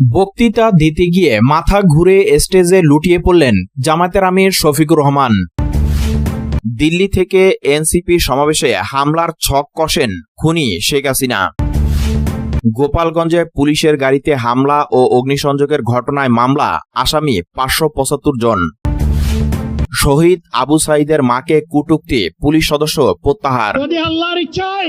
বক্তৃতা দিতে গিয়ে মাথা ঘুরে স্টেজে লুটিয়ে পড়লেন জামায়াতের আমির শফিকুর রহমান। দিল্লি থেকে এনসিপি সমাবেশে হামলার ছক কষেন খুনি শেখ হাসিনা। গোপালগঞ্জে পুলিশের গাড়িতে হামলা ও অগ্নিসংযোগের ঘটনায় মামলা, আসামি পাঁচশো পঁচাত্তর জন। শহীদ আবু সাইদের মাকে কুটুক্তি পুলিশ সদস্য প্রত্যাহার। যদি আল্লাহর ইচ্ছায়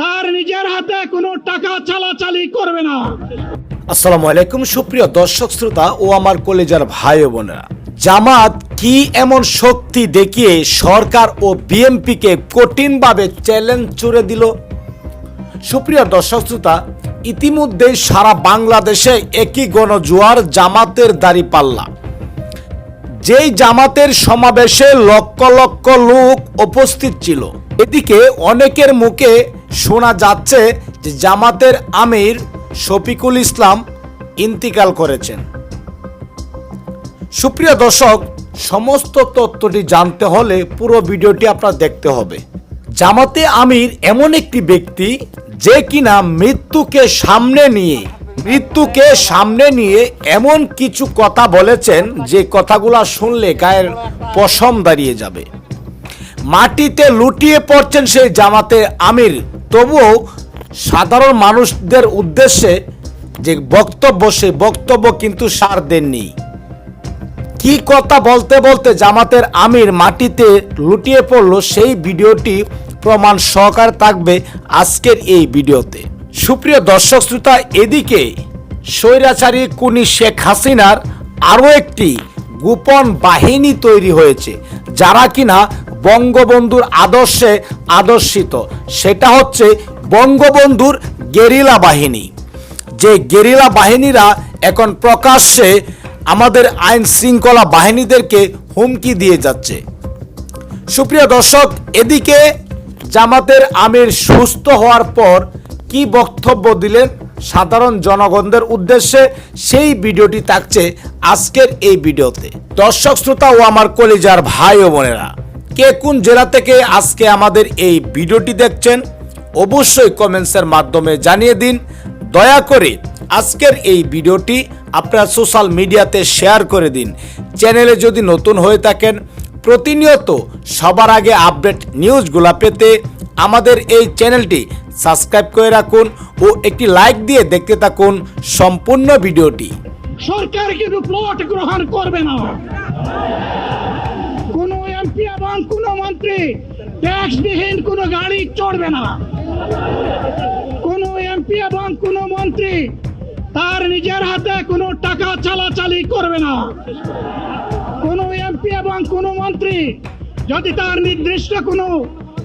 তার নিজের হাতে কোনো টাকা চালাচালি করবে না। আসসালামু আলাইকুম, সুপ্রিয় দর্শক শ্রোতা ও আমার কলেজার ভাই বোনেরা। জামাত কি এমন শক্তি দেখিয়ে সরকার ও বিএমপিকে কঠিনভাবে চ্যালেঞ্জ ছুড়ে দিল? সুপ্রিয় দর্শক শ্রোতা ইতিমধ্যে সারা বাংলাদেশে একই গণজোয়ার জামাতের দাড়ি পাল্লা। যেই জামাতের সমাবেশে লক্ষ লক্ষ লোক উপস্থিত ছিল। এদিকে অনেকের মুখে শোনা যাচ্ছে যে জামাতের আমির শফিকুল ইসলাম ইন্তিকাল করেছেন। সুপ্রিয় দর্শক, সমস্ত তথ্যটি জানতে হলে পুরো ভিডিওটি আপনার দেখতে হবে। জামাতে আমির এমন একটি ব্যক্তি যে কিনা মৃত্যুকে সামনে নিয়ে, মৃত্যুকে সামনে নিয়ে এমন কিছু কথা বলেছেন যে কথাগুলো শুনলে গায়ের পশম দাঁড়িয়ে যাবে। মাটিতে লুটিয়ে পড়ছেন সেই জামাতে আমির। তবুও সাধারণ মানুষদের উদ্দেশ্যে যে বক্তব্য, সেই বক্তব্য কিন্তু সার দেননি। কি কথা বলতে বলতে জামাতের আমির মাটিতে লুটিয়ে পড়ল, সেই ভিডিওটি প্রমাণ সহকার থাকবে আজকের এই ভিডিওতে। সুপ্রিয় দর্শক শ্রোতা, এদিকে স্বৈরাচারী কুনি শেখ হাসিনার আরও একটি গোপন বাহিনী তৈরি হয়েছে। যারা কিনা বঙ্গবন্ধুর আদর্শে আদর্শিত, সেটা হচ্ছে বঙ্গবন্ধুর গেরিলা বাহিনী। যে গেরিলা বাহিনীরা এখন প্রকাশ্যে আমাদের আইন শৃঙ্খলা বাহিনীদেরকে হুমকি দিয়ে যাচ্ছে। সুপ্রিয় দর্শক, এদিকে জামাতের আমির সুস্থ হওয়ার পর কি বক্তব্য দিলেন সাধারণ জনগণদের উদ্দেশ্যে সেই ভিডিওটি থাকছে আজকের এই ভিডিওতে। দর্শক, শ্রোতা ও আমার কলিজার ভাই ও বোনেরা, কে কোন জেলা থেকে আজকে আমাদের এই ভিডিওটি দেখছেন অবশ্যই কমেন্টসের মাধ্যমে জানিয়ে দিন। দয়া করে আজকের এই ভিডিওটি আপনার সোশ্যাল মিডিয়াতে শেয়ার করে দিন। চ্যানেলে যদি নতুন হয়ে থাকেন, প্রতিনিয়ত সবার আগে আপডেট নিউজগুলো পেতে আমাদের এই চ্যানেলটি সাবস্ক্রাইব করে রাখুন ও একটি লাইক দিয়ে দেখতে থাকুন সম্পূর্ণ ভিডিওটি। সরকার কিন্তু প্লট গ্রহণ করবে না। কোন এমপি এবং কোন মন্ত্রী ট্যাক্স ট্যাক্সবিহীন কোন গাড়ি চড়বে না। কোন এমপি এবং কোন মন্ত্রী তার নিজের হাতে কোনো টাকা চালাচালি করবে না। কোন এমপি এবং কোন মন্ত্রী যদি তার নির্দিষ্ট কোনো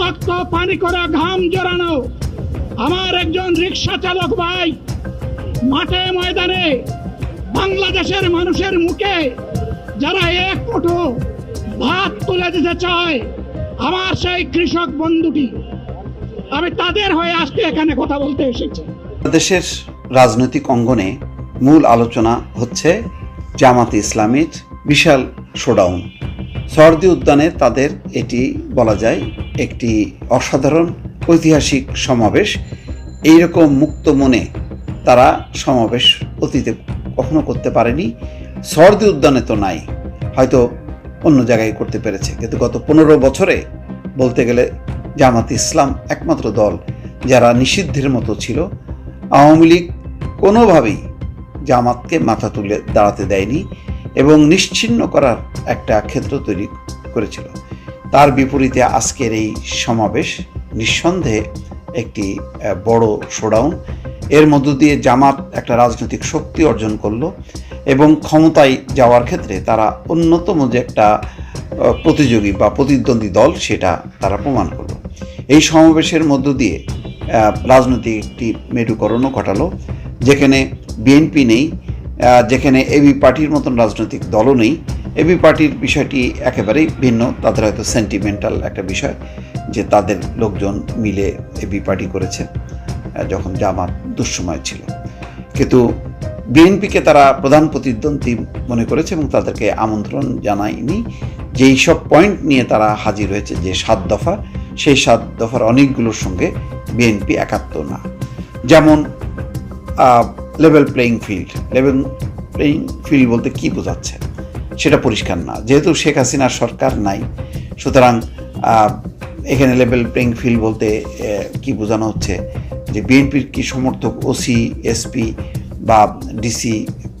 রক্ত পানি করা ঘাম জড়ানো। আমার একজন রিক্সা চালক ভাই, মাঠে ময়দানে বাংলাদেশের মানুষের মুখে যারা এক মুঠো ভাত তুলে দিতে চায়, আমার সেই কৃষক বন্ধুটি। আমি তাদের হয়ে আজকে এখানে কথা বলতে এসেছি। দেশের রাজনৈতিক অঙ্গনে মূল আলোচনা হচ্ছে জামাতে ইসলামীর বিশাল শোডাউন সরদি উদ্যানে তাদের এটি বলা যায় একটি অসাধারণ ঐতিহাসিক সমাবেশ। এইরকম মুক্ত মনে তারা সমাবেশ অতীতে কখনো করতে পারেনি। সরদি উদ্যানে তো নাই, হয়তো অন্য জায়গায় করতে পেরেছে। কিন্তু গত পনেরো বছরে বলতে গেলে জামাত ইসলাম একমাত্র দল যারা নিষিদ্ধের মতো ছিল। আওয়ামী লীগ কোনোভাবেই জামাতকে মাথা তুলে দাঁড়াতে দেয়নি এবং নিশ্চিন্ন করার একটা ক্ষেত্র তৈরি করেছিল। তার বিপরীতে আজকের এই সমাবেশ নিঃসন্দেহে একটি বড় শোডাউন এর মধ্য দিয়ে জামাত একটা রাজনৈতিক শক্তি অর্জন করল এবং ক্ষমতায় যাওয়ার ক্ষেত্রে তারা অন্যতম যে একটা প্রতিযোগী বা প্রতিদ্বন্দ্বী দল সেটা তারা প্রমাণ করল। এই সমাবেশের মধ্য দিয়ে রাজনৈতিক একটি মেরুকরণও ঘটালো, যেখানে বিএনপি নেই যেখানে এবি পার্টির মতন রাজনৈতিক দলও নেই এবি পার্টির বিষয়টি একেবারেই ভিন্ন, তাদের হয়তো সেন্টিমেন্টাল একটা বিষয় যে তাদের লোকজন মিলে এবি পার্টি করেছে যখন জামাত দুঃসময় ছিল। কিন্তু বিএনপিকে তারা প্রধান প্রতিদ্বন্দ্বী মনে করেছে এবং তাদেরকে আমন্ত্রণ জানায়নি। যেই সব পয়েন্ট নিয়ে তারা হাজির হয়েছে, যে সাত দফা, সেই সাত দফার অনেকগুলোর সঙ্গে বিএনপি একাত্ম না। যেমন level playing field level playing field বলতে কি বোঝাচ্ছে? সেটা পরিষ্কার না। যেহেতু শেখ হাসিনার সরকার নাই, সুতরাং এখানে লেভেল প্লেয়িং ফিল্ড বলতে কি বোঝানো হচ্ছে যে বিএনপির কি সমর্থক ওসি এসপি বা ডিসি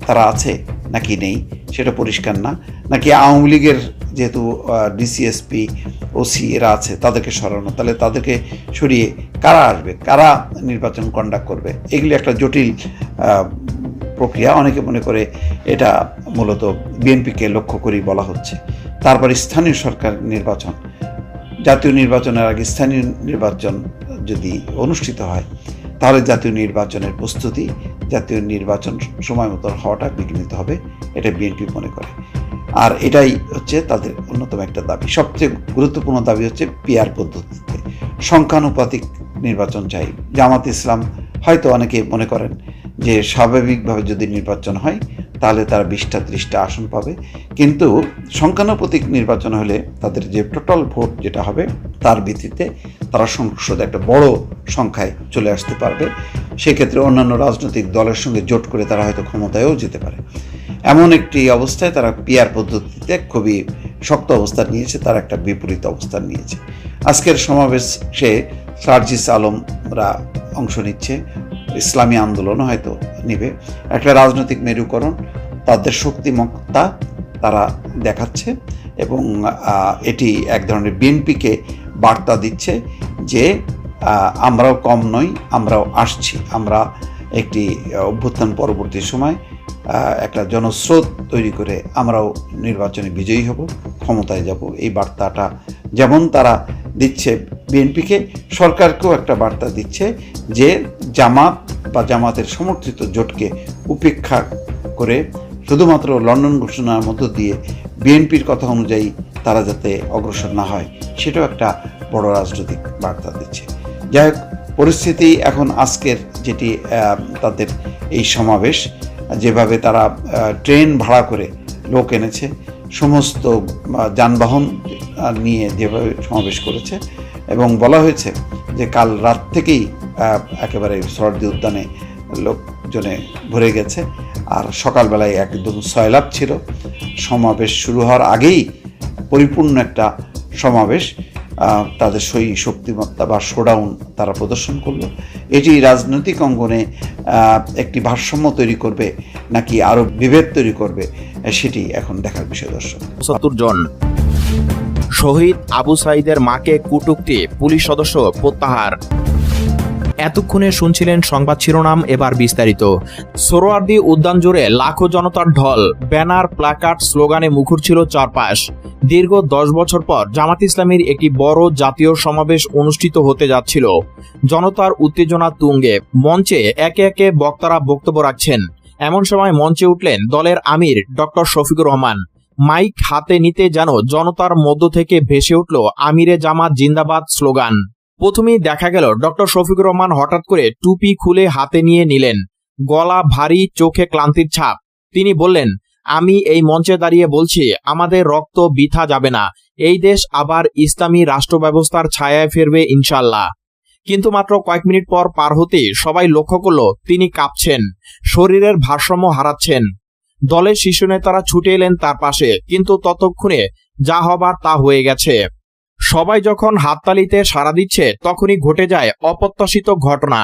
তারা আছে নাকি নেই, সেটা পরিষ্কার না। নাকি আওয়ামী লীগের যেহেতু ডিসিএসপি ওসি এরা আছে, তাদেরকে সরানো, তাহলে তাদেরকে সরিয়ে কারা আসবে? কারা নির্বাচন কন্ডাক্ট করবে? এগুলি একটা জটিল প্রক্রিয়া, অনেকে মনে করে এটা মূলত বিএনপিকে লক্ষ্য করেই বলা হচ্ছে। তারপর স্থানীয় সরকার নির্বাচন। জাতীয় নির্বাচনের আগে স্থানীয় নির্বাচন যদি অনুষ্ঠিত হয়, তাহলে জাতীয় নির্বাচনের প্রস্তুতি, জাতীয় নির্বাচন সময় মতো হওয়াটা বিঘ্নিত হবে, এটা বিএনপি মনে করে। আর এটাই হচ্ছে তাদের অন্যতম একটা দাবি। সবচেয়ে গুরুত্বপূর্ণ দাবি হচ্ছে পিয়ার পদ্ধতিতে। সংখ্যানুপাতিক নির্বাচন চাই। জামাত ইসলাম হয়তো অনেকে মনে করেন যে স্বাভাবিকভাবে যদি নির্বাচন হয়, তাহলে তারা বিশটা ত্রিশটা আসন পাবে। কিন্তু সংখ্যানুপাতিক নির্বাচন হলে তাদের যে টোটাল ভোট যেটা হবে, তার ভিত্তিতে তারা সংসদে একটা বড় সংখ্যায় চলে আসতে পারবে। সেক্ষেত্রে অন্যান্য রাজনৈতিক দলের সঙ্গে জোট করে তারা হয়তো ক্ষমতায়ও যেতে পারে। এমন একটি অবস্থায় তারা পিয়ার পদ্ধতিতে খুবই শক্ত অবস্থান নিয়েছে, তার একটা বিপরীত অবস্থান নিয়েছে। আজকের সমাবেশে সার্জিস আলমরা অংশ নিচ্ছে। ইসলামী আন্দোলনও হয়তো নিবে। একটা রাজনৈতিক মেরুকরণ তাদের শক্তিমত্তা তারা দেখাচ্ছে এবং এটি এক ধরনের বিএনপিকে বার্তা দিচ্ছে যে আমরাও কম নই, আমরাও আসছি। আমরা একটি অভ্যুত্থান পরবর্তী সময় একটা জনস্রোত তৈরি করে আমরাও নির্বাচনে বিজয়ী হব, ক্ষমতায় যাব। এই বার্তাটা যেমন তারা দিচ্ছে বিএনপিকে সরকারকেও একটা বার্তা দিচ্ছে যে জামাত বা জামাতের সমর্থিত জোটকে উপেক্ষা করে শুধুমাত্র লন্ডন ঘোষণার মধ্য দিয়ে বিএনপির কথা অনুযায়ী তারা যাতে অগ্রসর না হয়, সেটাও একটা বড় রাজনৈতিক বার্তা দিচ্ছে। যাই হোক, পরিস্থিতি এখন আজকের যেটি তাদের এই সমাবেশ, যেভাবে তারা ট্রেন ভাড়া করে লোক এনেছে, সমস্ত যানবাহন নিয়ে যেভাবে সমাবেশ করেছে এবং বলা হয়েছে যে কাল রাত থেকেই একেবারে সরদি উদ্যানে লোকজনে ভরে গেছে। আর সকালবেলায় একদম সয়লাভ ছিল। সমাবেশ শুরু হওয়ার আগেই পরিপূর্ণ একটা সমাবেশ তাদের সই শক্তিমত্তা বা শোডাউন তারা প্রদর্শন করল। এটি রাজনৈতিক অঙ্গনে একটি ভারসাম্য তৈরি করবে নাকি আরও বিভেদ তৈরি করবে, সেটি এখন দেখার বিষয় দর্শক। পঁচাত্তর জন শহীদ আবু সাইদের মাকে কুটুক্তি, পুলিশ সদস্য প্রত্যাহার। এতক্ষণে শুনছিলেন সংবাদ শিরোনাম, এবার বিস্তারিত। সোরোয়ার্দি উদ্যান জুড়ে লাখো জনতার ঢল, ব্যানার, প্লাকার্ড, স্লোগানে মুখর ছিল চারপাশ। দীর্ঘ দশ বছর পর জামাত ইসলামীর একটি বড় জাতীয় সমাবেশ অনুষ্ঠিত হতে যাচ্ছিল। জনতার উত্তেজনা তুঙ্গে, মঞ্চে একে একে বক্তারা বক্তব্য রাখছেন। এমন সময় মঞ্চে উঠলেন দলের আমির ডক্টর শফিকুর রহমান। মাইক হাতে নিতে যেন জনতার মধ্য থেকে ভেসে উঠল আমিরে জামাত জিন্দাবাদ স্লোগান। প্রথমেই দেখা গেল ডক্টর শফিকুর রহমান হঠাৎ করে টুপি খুলে হাতে নিয়ে নিলেন। গলা ভারী, চোখে ক্লান্তির ছাপ। তিনি বললেন, আমি এই মঞ্চে দাঁড়িয়ে বলছি, আমাদের রক্ত বৃথা যাবে না। এই দেশ আবার ইসলামী রাষ্ট্র ব্যবস্থার ছায়ায় ফিরবে ইনশাল্লাহ কিন্তু মাত্র কয়েক মিনিট পর পার হতে সবাই লক্ষ্য করল তিনি কাঁপছেন, শরীরের ভারসাম্য হারাচ্ছেন। দলের শীর্ষ নেতারা ছুটে এলেন তার পাশে, কিন্তু ততক্ষণে যা হবার তা হয়ে গেছে। সবাই যখন হাততালিতে সাড়া দিচ্ছে, তখনই ঘটে যায় অপ্রত্যাশিত ঘটনা।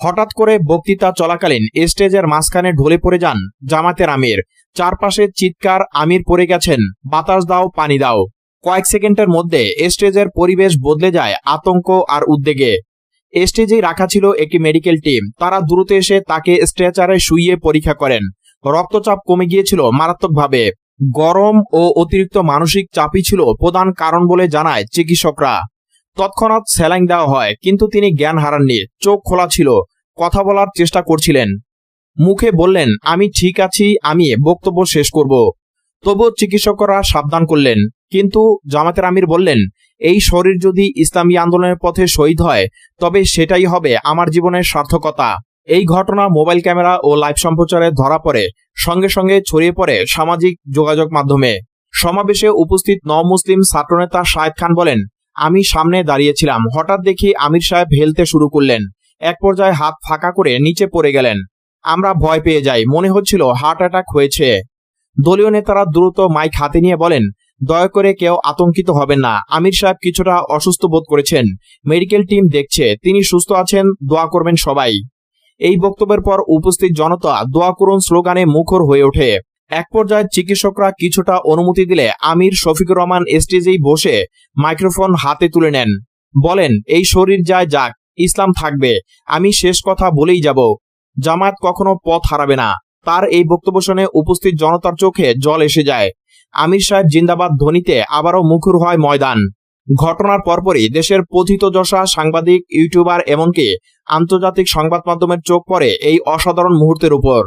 হঠাৎ করে বক্তৃতা চলাকালীন স্টেজের মাঝখানে ঢলে পড়ে যান জামাতের আমির। চারপাশে চিৎকার, আমির পড়ে গেছেন, বাতাস দাও, পানি দাও। কয়েক সেকেন্ডের মধ্যে স্টেজের পরিবেশ বদলে যায় আতঙ্ক আর উদ্বেগে। স্টেজেই রাখা ছিল একটি মেডিকেল টিম। তারা দ্রুত এসে তাকে স্ট্রেচারে শুইয়ে পরীক্ষা করেন। রক্তচাপ কমে গিয়েছিল মারাত্মকভাবে। গরম ও অতিরিক্ত মানসিক চাপই ছিল প্রধান কারণ বলে জানায় চিকিৎসকরা। তৎক্ষণাৎ স্যালাইন দেওয়া হয়, কিন্তু তিনি জ্ঞান হারাননি, চোখ খোলা ছিল, কথা বলার চেষ্টা করছিলেন। মুখে বললেন, আমি ঠিক আছি, আমি বক্তব্য শেষ করব। তবুও চিকিৎসকরা সাবধান করলেন, কিন্তু জামাতের আমির বললেন, এই শরীর যদি ইসলামী আন্দোলনের পথে শহীদ হয়, তবে সেটাই হবে আমার জীবনের সার্থকতা। এই ঘটনা মোবাইল ক্যামেরা ও লাইভ সম্প্রচারে ধরা পড়ে। সঙ্গে সঙ্গে ছড়িয়ে পড়ে সামাজিক যোগাযোগ মাধ্যমে। সমাবেশে উপস্থিত ন মুসলিম ছাত্রনেতা শাহেদ খান বলেন, আমি সামনে দাঁড়িয়েছিলাম। হঠাৎ দেখি আমির সাহেব হেলতে শুরু করলেন। এক পর্যায়ে হাত ফাঁকা করে নিচে পড়ে গেলেন। আমরা ভয় পেয়ে যাই। মনে হচ্ছিল হার্ট অ্যাটাক হয়েছে। দলীয় নেতারা দ্রুত মাইক হাতে নিয়ে বলেন, দয়া করে কেউ আতঙ্কিত হবেন না। আমির সাহেব কিছুটা অসুস্থ বোধ করেছেন। মেডিকেল টিম দেখছে। তিনি সুস্থ আছেন। দোয়া করবেন সবাই। এই বক্তব্যের পর উপস্থিত জনতা দোয়া করুন স্লোগানে মুখর হয়ে ওঠে। এক পর্যায়ে চিকিৎসকরা কিছুটা অনুমতি দিলে আমির শফিকুর রহমান স্টেজেই বসে মাইক্রোফোন হাতে তুলে নেন। বলেন, এই শরীর যায় যাক, ইসলাম থাকবে, আমি শেষ কথা বলেই যাব। জামায়াত কখনো পথ হারাবে না। তার এই বক্তব্য শুনে উপস্থিত জনতার চোখে জল এসে যায়। আমির সাহেব জিন্দাবাদ ধ্বনিতে আবারও মুখর হয় ময়দান। ঘটনার পরপরই দেশের পথিত পথিতযশা সাংবাদিক, ইউটিউবার, এমনকি আন্তর্জাতিক সংবাদ মাধ্যমের চোখ পড়ে এই অসাধারণ মুহূর্তের উপর।